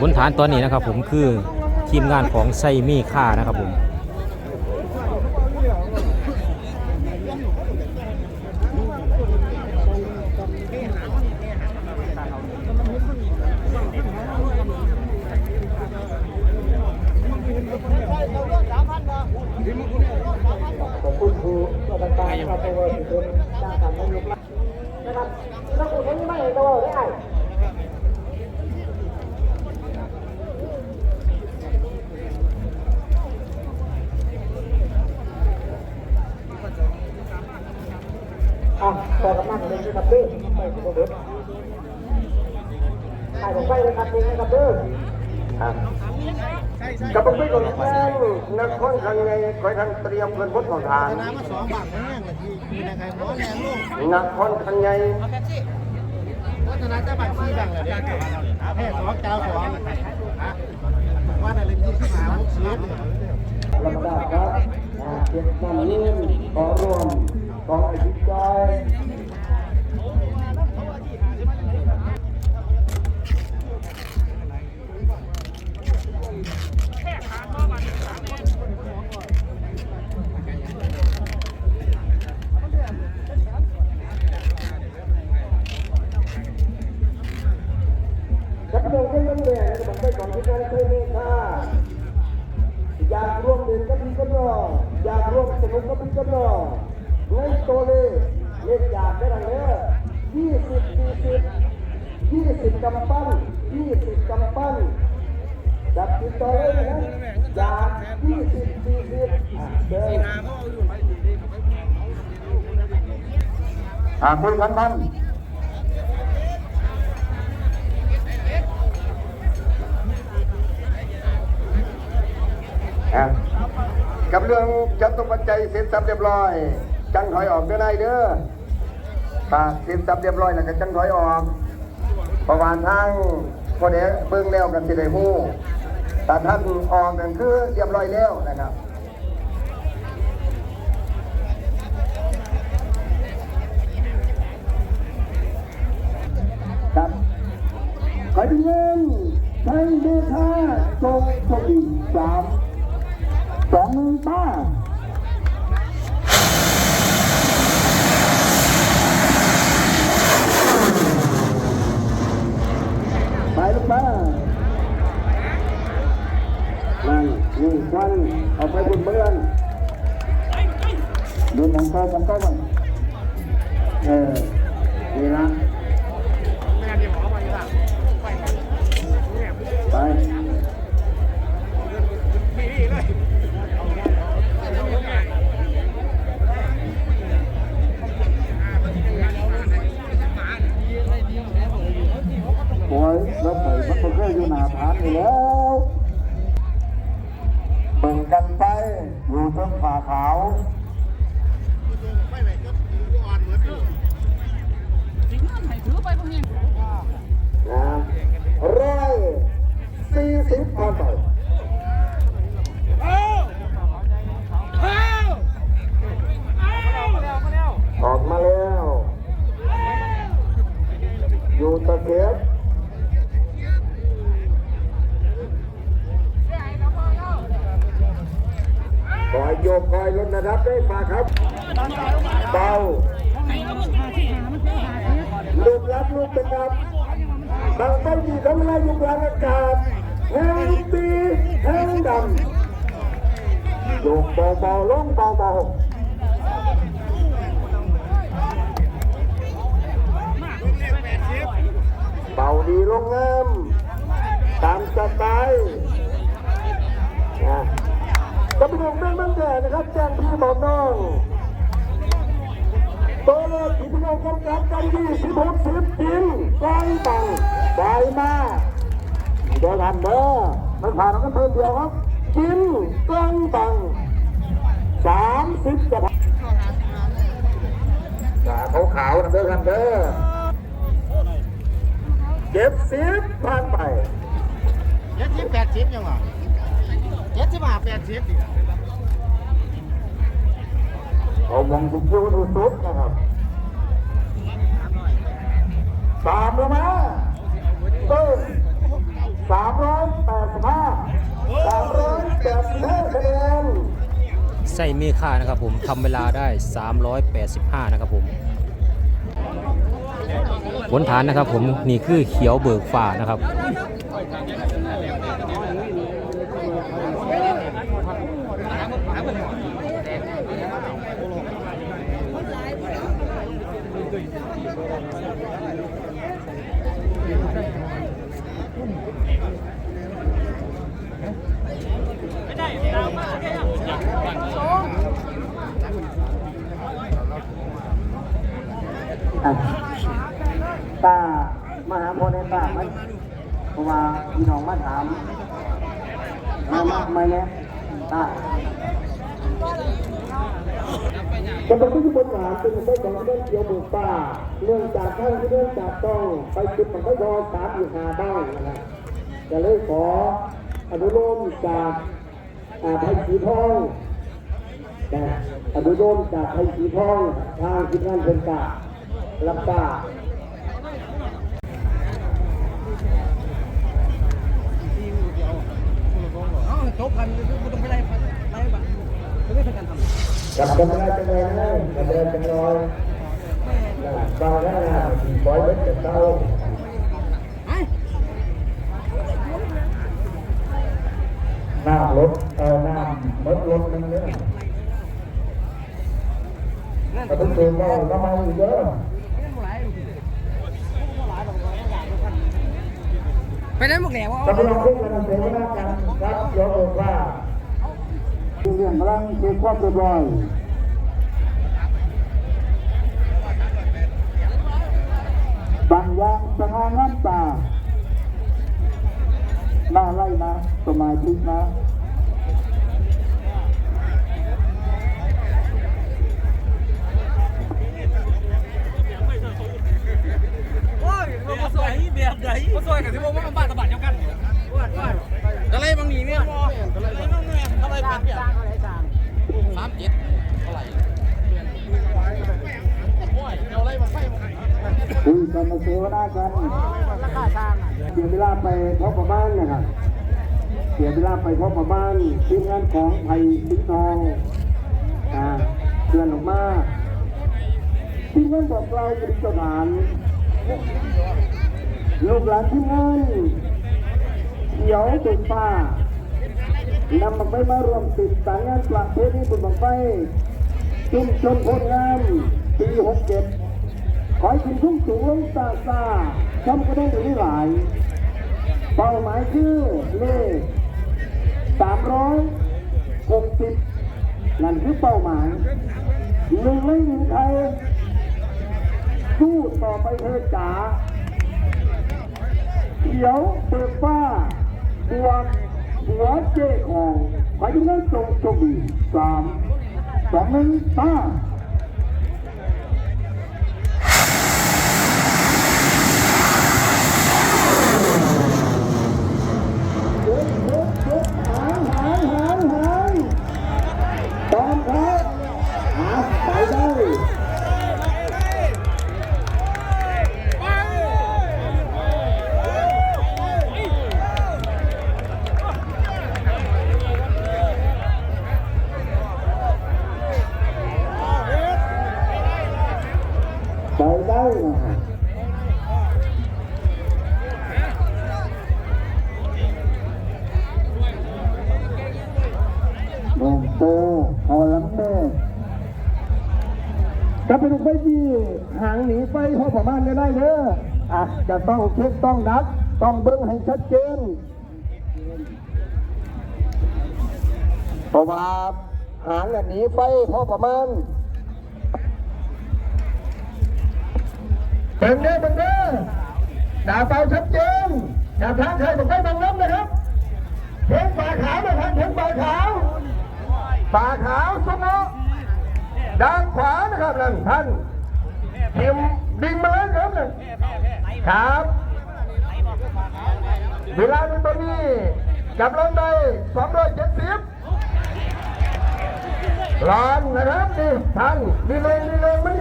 บนฐานตอนนี้นะครับผมคือทีมงานของไซมีค่านะครับผมขอบคุณครูต่างๆนะครับเพระว่าทุกคนจ้างการไม่ยกละนะครับถ้าคุณคนนี้ไม่เห็นตัวได้ อะต่อกำลังเลยนะครับเด้อไปกคนเด้อใครผมไปเลยครับเองนะครับเด้อครับกับผมไม่ก่อนแล้วนักข้อนทางไงคอยทางเตรียมเงินพดของทานน้ำมาสองบาทแห้งเลยที่มีในใครหมอแรงลูกนักข้อนทางไงวัฒนาจะบัตรซีแบ่งเลยแค่สองเจ้าสองว่าอะไรที่สามหกสิบลำดับครับเจ็ดนำยื่นขอรวม ของอ กำปั้นยี่สิบกำปั้นจับติดต่อเลยนะอยากยี่สิบสี่สิบเดินอ่าคุยกันท่านอะกับเรื่องจัตุปัจจัยเสร็จสับเรียบร้อย จังถอยออกเด้อได้เด้อถ้าเสร็จสับเรียบร้อยแล้วก็จังถอยออก ประมาณทางพอเนี้เบิ่งแล้วกันสิได้ฮู้แต่ท่านออกกันคือเรียบร้อยแล้วนะครับครับขอดีเงินใช้เดชาทรงสติสามสองหนึ่งป้าไปลูกป้านั่นนี่ควัน เอาไปบน อยู่องผ่าขาวร้อยสี่สิบพันไกาศแห้งตีแห้งดำโยกเบาๆลงเบาๆเบาดีลงงามตามสไตล์นะก็เป็นเรื่งแม่นบ้านแก่นะครับแจ้งพี่บอกน้องตัวเลขที่พี่น้องกำกับกันที่สิบหกสิบจริงกลางตังไฟมา เดี๋ยวทำเด้อมันผ่านกันเพิ่มเดียวครับกินกลางตังสามสิบจะขาขาวๆนะเด้อครับเด้อเก็บสิบผ่านไปเจ็ดสิบแปดสิบยังหรอเจ็ดสิบห้าแปดสิบดิเอามองสุดยูดูสุดนะครับตามแลงมาตึ้ สามร้อยแปดสิบห้าสามร้อยแปดสิบห้าคะแนนไส้เมค่านะครับผมทำเวลาได้ 385 นะครับผมผลฐานนะครับผมนี่คือเขียวเบิกฝ่านะครับ อะตามาหาพ่อในตามันเพราะว่าพี่น้องมาถามมามากไหมเนี่ยตาจะเป็นที่บนหาเป็นได้ของเรื่องเกี่ยวบุกป่าเนื่องจากท่านที่เนื่องจากต้องไปจุดของพระยอสามอยู่หาบ้างนะครับจะเลยขออนุโลมจากอาไทยสีทองนะอนุโลมจากไทยสีทองทางทีมงานเพิ่นการับทรานเป็นกา รทำกับกันได้จังเลยนะกับเดินจังเลยบางแรกสี่ร้อ ไปได้หมดแล้วถ้าเป็นเราคู่กันเสียไม่ได้กันครับยกมือว่าเรื่องกำลังเช็คความเรียบร้อยบางอย่างสง่างามตาหน้าไล่นะสมาธินะ แบบไหนมาสวยกับที่บอกว่ามันบ้านตะบัดเดียวกันจะไล่บางหนีเนี่ยจะไล่บางหนีจะไล่บางอย่างสามเจ็ดเท่าไหร่โอ้ยเราไล่มาไฟมาคุยกันมาเสวนากันราคาช่างอะเสียเวลาไปพบกับบ้านนะครับเสียเวลาไปพบกับบ้านทีมงานของไผ่สิงห์ทองอ่าเตือนออกมาทีมงานบอกเราเป็นสถาน ลูกหลานทีมงานเขียวเป็นฟ้านำบังไฟมารวมติดต่างงานประเพณีบุญบังไฟชุมชนโพธิ์งามปีหกเจ็ดขอให้คุณทุ่งสูงซาซาทำก็ได้ถึงหลาย เป้าหมายคือเลขสามร้อยหกสิบนั่นคือเป้าหมายหนึ่งไม่หนึ่งไทยสู้ต่อไปเธอจ๋า เขียวเปิดฟ้าบวกหัวเจ๊ของพายุนั้นทรงโชคดีสามสองหนึ่งตา กลับไปดูไปที่หางหนีไฟพอประมาณได้ได้เด้ออะจะต้องเช็คต้องดักต้องเบิ้งให้ชัดเจนเพราะว่าหางหนีไฟพอประมาณเป็นเด้อเป็นเด้อดาวเตาชัดเจนอย่าทางใครบอกไม่บังน้ำนะครับเห็นปลาขาวนะครับเห็นปลาขาวป่าขาวสมอ ด้านขวานะครับนั่นท่านทิมดิ่งมาเลยครับนั่นครับเวลาเป็นตัวนี้กำลังได้สองร้อยเจ็ดสิบร้อนนะครับนี่ท่านนี่เลยนี่เลยมัน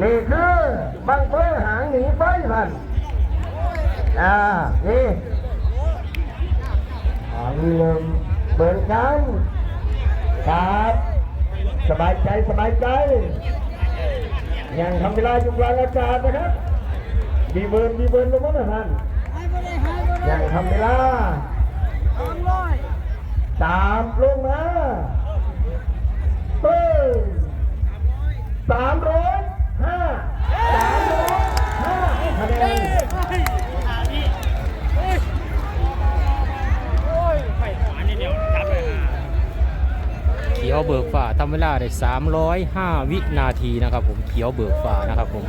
นี่คือบังเฟยหางหนีไฟท่านอ่านี่เริ่มเปิดกันครับ สบายใจสบายใจยังทำเวลาอยู่กลางอากาศนะครับมีเบิร์นมีเบิร์นลงมาหน่อยท่านยังทำเวลาตามลงมา ได้ 305 วินาทีนะครับผมเขียวเบิกฟ้านะครับผม